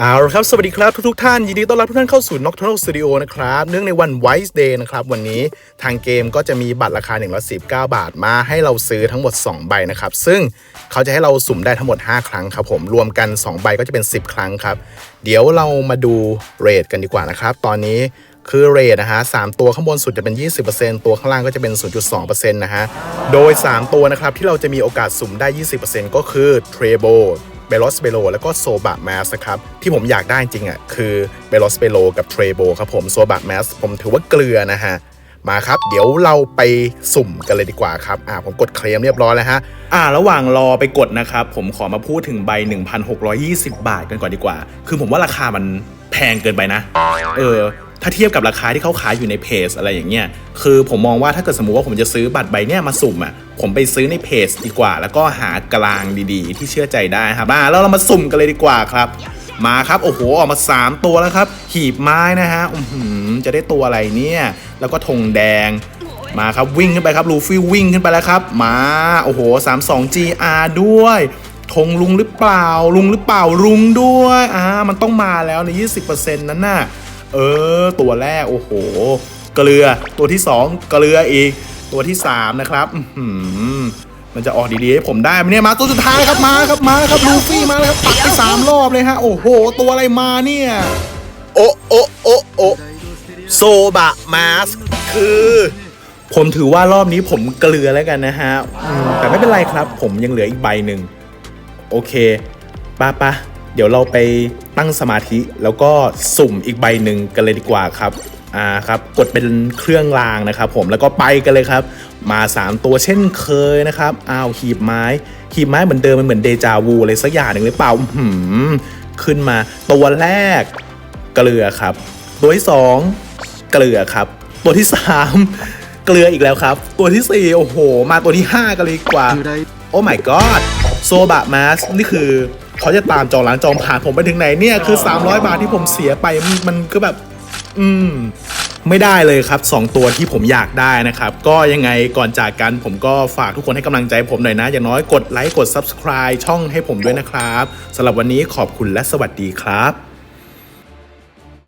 เอาละครับ สวัสดีครับทุกๆท่าน ยินดีต้อนรับทุกท่านเข้าสู่ Nocturnal Studio นะครับ เนื่องในวัน White Day นะครับ วันนี้ทางเกมก็จะมีบัตรราคา 119 บาทมาให้เราซื้อทั้งหมด 2 ใบนะครับ ซึ่งเขาจะให้เราสุ่มได้ทั้งหมด 5 ครั้งครับผม รวมกัน 2 ใบก็จะเป็น 10 ครั้งครับ เดี๋ยวเรามาดูเรทกันดีกว่านะครับ ตอนนี้คือเรทนะฮะสามตัวข้างบนสุดจะเป็น 20%ตัวข้างล่างก็จะเป็น 0.2%นะฮะ โดย 3 ตัวนะครับที่เราจะมีโอกาสสุ่มได้ 20%ก็คือ t r e b o เบลอสเบโลแล้วก็โซบะแมสนะครับที่ผมอยากได้จริงอะคือเบลอสเบโลกับเทรโบครับผมโซบะแมสผมถือว่าเกลือนะฮะมาครับเดี๋ยวเราไปสุ่มกันเลยดีกว่าครับอ่าผมกดเคลมเรียบร้อยแล้วฮะอ่าระหว่างรอไปกดนะครับผมขอมาพูดถึงใบ 1,620 บาทกันก่อนดีกว่า คือผมว่าราคามันแพงเกินไปนะ เออาเทียบกับราคาที่เขาขายอยู่ในเพจอะไรอย่างเงี้ยคือผมมองว่าถ้าเกิดสมมุติว่าผมจะซื้อบัตรใบเนี้ยมาสุ่มอะผมไปซื้อในเพจดีกว่า แล้วก็หากลางดีๆ ที่เชื่อใจได้ครับอ่าแล้วเรามาสุ่มกันเลยดีกว่าครับมาครับโอ้โหออกมา 3 ตัวแล้วครับ หีบไม้นะฮะจะได้ตัวอะไรเนี่ยแล้วก็ธงแดงมาครับวิ่งขึ้นไปครับลูฟี่วิ่งขึ้นไปแล้วครับ มาโอ้โห 32 GR ด้วยธงลุงหรือเปล่าลุงหรือเปล่าลุงด้วยอ่ามันต้องมาแล้วใน 20%นั้นน่ะ เออ ตัวแรก โอ้โห เกลือ ตัวที่ 2 เกลืออีก ตัวที่ 3 นะครับอื้อหือมันจะออกดีๆให้ผมได้ไหมเนี่ย มาตัวสุดท้ายครับ มาครับ มาครับ ลูฟี่ มาแล้วครับ ปักไปสามรอบเลยฮะ โอ้โห ตัวอะไรมาเนี่ย โอะโอะโอะโอะโซบะแมสคือผมถือว่ารอบนี้ผมเกลือแล้วกันนะฮะอืมแต่ไม่เป็นไรครับ ผมยังเหลืออีกใบหนึ่ง โอเคป้าปะเดี๋ยวเราไป ตั้งสมาธิแล้วก็สุ่มอีกใบหนึ่งกันเลยดีกว่าครับอ่าครับกดเป็นเครื่องรางนะครับผมแล้วก็ไปกันเลยครับ มา 3 ตัวเช่นเคยนะครับอ้าวหีบไม้หีบไม้เหมือนเดิมมันเหมือนเดจาวูอะไรสักอย่างหนึ่งหรือเปล่าหือขึ้นมาตัวแรกเกลือครับ ตัวที่สองเกลือครับ ตัวที่สามเกลืออีกแล้วครับ ตัวที่สี่โอ้โห มาตัวที่ห้ากันเลยดีกว่า โอ้ my god โซบะมาสนี่คือ เขาจะตามจองล้างจองผ่านผมไปถึงไหนเนี่ยคือ 300 บาทที่ผมเสียไปมันมันก็แบบ อืมไม่ได้เลยครับ 2 ตัวที่ผมอยากได้นะครับ ก็ยังไงก่อนจากกันผมก็ฝากทุกคนให้กำลังใจผมหน่อยนะ อย่างน้อยกดไลค์กด subscribe ช่องให้ผมด้วยนะครับสำหรับวันนี้ขอบคุณและสวัสดีครับ